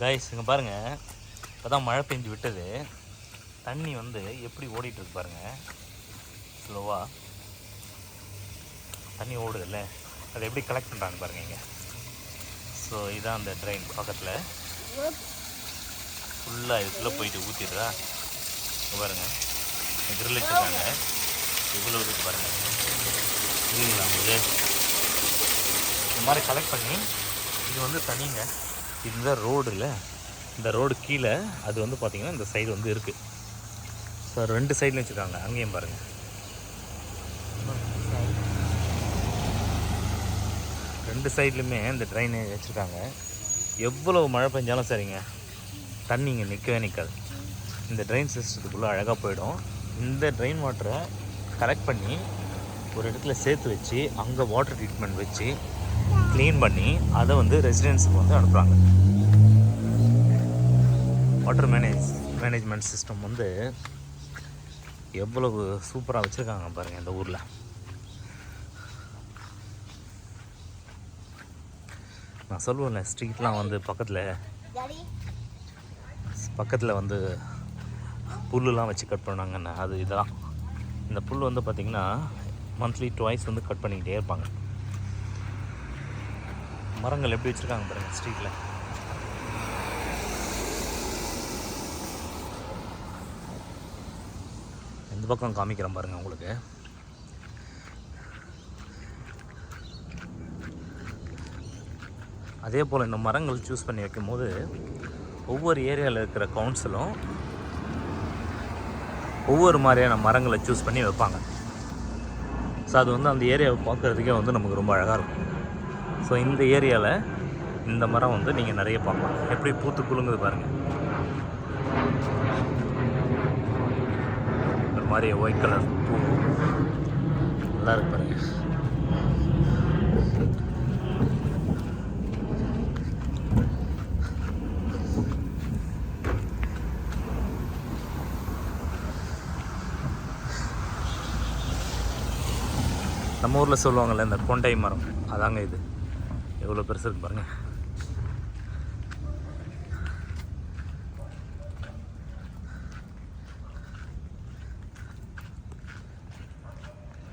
Guys இங்கே பாருங்கள் இப்போ தான் மழை பெஞ்சு விட்டது. தண்ணி வந்து எப்படி ஓடிட்டுருக்கு பாருங்கள் ஸ்லோவாக தண்ணி ஓடுதுல்ல. அதை எப்படி கலெக்ட் பண்ணுறாங்க பாருங்க இங்கே. ஸோ இதுதான் அந்த ட்ரெயின் பக்கத்தில். ஃபுல்லாக இதுக்குள்ளே போயிட்டு ஊற்றிடுறா இங்கே பாருங்கள் கிரில் வச்சுருக்காங்க. இவ்வளோ இருக்குது பாருங்கள் இல்லைங்களா இந்த மாதிரி கலெக்ட் பண்ணி இது வந்து தனிங்க இதுதான் ரோடு இல்லை இந்த ரோடு கீழே அது வந்து பார்த்திங்கன்னா இந்த சைடு வந்து இருக்குது ஸோ ரெண்டு சைட்லையும் வச்சுருக்காங்க. அங்கேயும் பாருங்கள் ரெண்டு சைட்லையுமே இந்த ட்ரெயின் வச்சுருக்காங்க. எவ்வளோ மழை பெஞ்சாலும் சரிங்க. தண்ணி இங்கே நிற்கவே நிற்காது இந்த ட்ரெயின் சிஸ்டத்துக்குள்ளே அழகாக போயிடும். இந்த ட்ரெயின் வாட்டரை கலெக்ட் பண்ணி ஒரு இடத்துல சேர்த்து வச்சு அங்கே வாட்டர் ட்ரீட்மெண்ட் வச்சு க்ளீன் பண்ணி அதை வந்து ரெசிடென்ஸுக்கு வந்து அனுப்புகிறாங்க வாட்டர் மேனேஜ் மேனேஜ்மெண்ட் சிஸ்டம் வந்து எவ்வளவு சூப்பராக வச்சுருக்காங்க பாருங்கள் இந்த ஊரில். நான் சொல்லுவேன்ல ஸ்ட்ரீட்லாம் வந்து பக்கத்தில் பக்கத்தில் வந்து புல்லுலாம் வச்சு கட் பண்ணாங்கன்னு அது இதெல்லாம். இந்த புல் வந்து பார்த்திங்கன்னா மந்த்லி டுவைஸ் வந்து கட் பண்ணிக்கிட்டே இருப்பாங்க. மரங்கள் எப்படி வச்சுருக்காங்க பாருங்கள் ஸ்ட்ரீட்டில் இந்த பக்கம் காமிக்கிறேன் பாருங்கள் உங்களுக்கு. அதே போல் இந்த மரங்கள் சூஸ் பண்ணி வைக்கும்போது ஒவ்வொரு ஏரியாவில் இருக்கிற கவுன்சிலும் ஒவ்வொரு மாதிரியான மரங்களை சூஸ் பண்ணி வைப்பாங்க. ஸோ அது வந்து அந்த ஏரியாவை பார்க்குறதுக்கே வந்து நமக்கு ரொம்ப அழகாக இருக்கும். ஸோ இந்த ஏரியாவில் இந்த மரம் வந்து நீங்கள் நிறைய பார்க்கலாம். எப்படி பூத்து குலுங்குது பாருங்கள் ஒரு மாதிரி ஒயிட் கலர் பூ. நல்லா இருக்கு பாருங்கள் நம்ம ஊரில் சொல்லுவாங்கள்ல இந்த கொண்டை மரம். அதாங்க இது. எவ்வளோ பெருசு இருக்கு பாருங்கள்